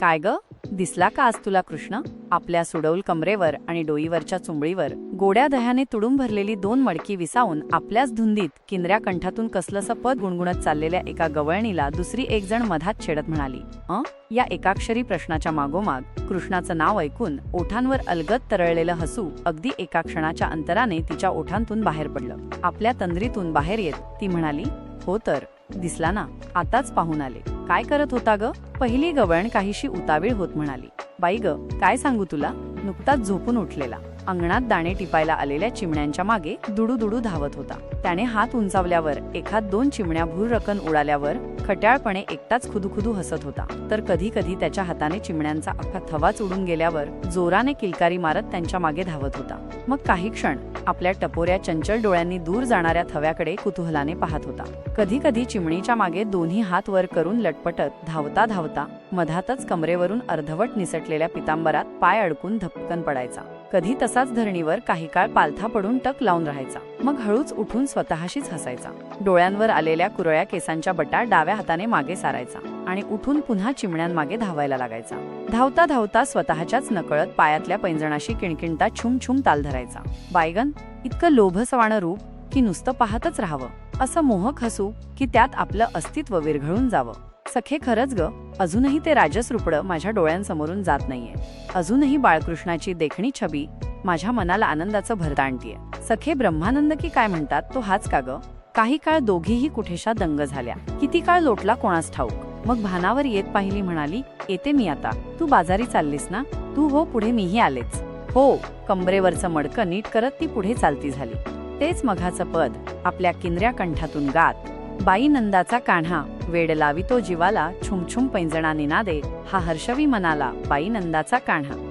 काय ग? दिसला का आज तुला कृष्ण? आपल्या सुडौल कमरेवर आणि डोईवरच्या चुंबळीवर गोड्या दह्याने तुडून भरलेली दोन मडकी विसावून आपल्याच धुंदीत किनऱ्या कंठातून कसलंसं पद गुणगुणत चाललेल्या एका गवळणीला दुसरी एक जण मधात छेडत म्हणाली अ? या एकाक्षरी प्रश्नाच्या मागोमाग कृष्णाचं नाव ऐकून ओठांवर अलगद तरळलेलं हसू अगदी एका क्षणाच्या अंतराने तिच्या ओठांतून बाहेर पडलं. आपल्या तंद्रीतून बाहेर येत ती म्हणाली हो तर. दिसला ना आताच पाहून आले. काय करत होता ग? पहिली गवळण काहीशी उतावीळ होत म्हणाली. बाई ग काय सांगू तुला? नुकताच झोपून उठलेला. अंगणात दाणे टिपायला आलेल्या चिमण्यांच्या मागे दुडू दुडू धावत होता. त्याने हात उंचावल्यावर एखाद दोन चिमण्या भूर रकन उडाल्यावर खट्याळपणे एकटाच खुदुखुदू हसत होता. तर कधी कधी त्याच्या हाताने चिमण्यांचा अख्खा थवाच उडून गेल्यावर जोराने किलकारी मारत त्यांच्या मागे धावत होता. मग काही क्षण आपल्या टपोऱ्या चंचल डोळ्यांनी दूर जाणाऱ्या थव्याकडे कुतूहलाने पाहत होता. कधी कधी चिमणीच्या मागे दोन्ही हात वर करून लटपटत धावता धावता मधातच कमरेवरून अर्धवट निसटलेल्या पितांबरात पाय अडकून धपकन पडायचा. कधी तसाच धरणीवर काही काळ पालथा पडून टक लावून राहायचा. मग हळूच उठून स्वतःशीच हसायचा. डोळ्यांवर आलेल्या कुरळ्या केसांच्या बटा डाव्या हाताने मागे सारायचा आणि उठून पुन्हा चिमण्यांमागे धावायला लागायचा. धावता धावता स्वतःच्याच नकळत पायातल्या पैंजणाशी किणकिणता छुम छुम ताल धरायचा. बायगन इतकं लोभसवाणं रूप की नुसतं पाहतच राहावं. असं मोहक हसू की त्यात आपलं अस्तित्व विरघळून जावं. सखे खरंच ग अजूनही ते राजस रुपडं माझ्या डोळ्यांसमोरून जात नाहीये. अजूनही बाळकृष्णाची देखणी छबी माझ्या मनाला आनंदाचं भरता आणतीये. सखे ब्रह्मानंद की काय म्हणतात तो हाच का ग? काही काळ दोघीही कुठेशा दंग झाल्या. किती काळ लोटला कोणास ठाऊक? मग भानावर येत पाहिली म्हणाली येते मी आता. तू बाजारी चाललीस ना? तू हो पुढे मीही आलेच. हो. कंबरेवरचं मडकं नीट करत ती पुढे चालती झाली. तेच मघाचं पद. आपल्या किंद्र्या कंठातून गात. बाई नंदाचा कान्हा. वेड लावितो जीवाला. छुमछुम पैंजणा निनादे हा हर्षवी मनाला बाई नंदाचा कान्हा.